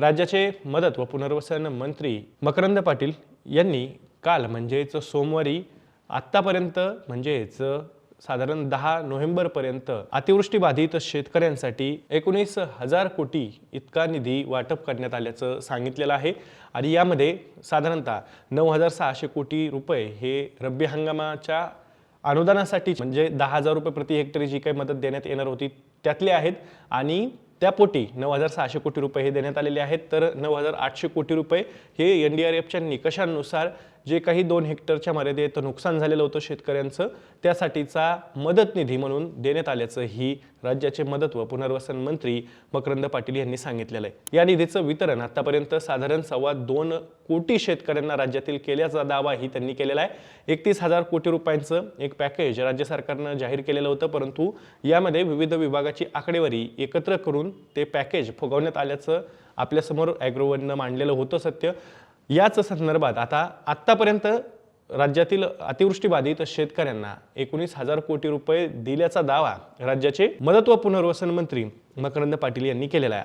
राज्याचे मदत व पुनर्वसन मंत्री मकरंद पाटील यांनी काल म्हणजेच सोमवारी आत्तापर्यंत म्हणजेच साधारण दहा नोव्हेंबरपर्यंत अतिवृष्टी बाधित शेतकऱ्यांसाठी एकोणीस हजार कोटी इतका निधी वाटप करण्यात आल्याचं सांगितलेलं आहे. आणि यामध्ये साधारणतः नऊ हजार सहाशे कोटी रुपये हे रब्बी हंगामाच्या अनुदानासाठी म्हणजे दहा हजार रुपये प्रति हेक्टरी जी काही मदत देण्यात येणार होती त्यातले आहेत. आणि त्यापोटी नऊ हजार सहाशे कोटी रुपये हे देण्यात आलेले आहेत. तर नऊ हजार आठशे कोटी रुपये हे एन डी आर एफच्या निकषांनुसार जे काही दोन हेक्टरच्या मर्यादेत नुकसान झालेलं होतं शेतकऱ्यांचं त्यासाठीचा मदत निधी म्हणून देण्यात आल्याचं ही राज्याचे मदत व पुनर्वसन मंत्री मकरंद पाटील यांनी सांगितलेलं आहे. या निधीचं वितरण आतापर्यंत साधारण सव्वा दोन कोटी शेतकऱ्यांना राज्यातील केल्याचा दावाही त्यांनी केलेला आहे. एकतीस हजार कोटी रुपयांचं एक पॅकेज राज्य सरकारनं जाहीर केलेलं होतं परंतु यामध्ये विविध विभागाची आकडेवारी एकत्र करून ते पॅकेज फुगवण्यात आल्याचं आपल्यासमोर ॲग्रोवननं मांडलेलं होतं सत्य. याच संदर्भात आता आत्तापर्यंत राज्यातील अतिवृष्टीबाधित शेतकऱ्यांना एकोणीस हजार कोटी रुपये दिल्याचा दावा राज्याचे मदत व पुनर्वसन मंत्री मकरंद पाटील यांनी केलेला आहे.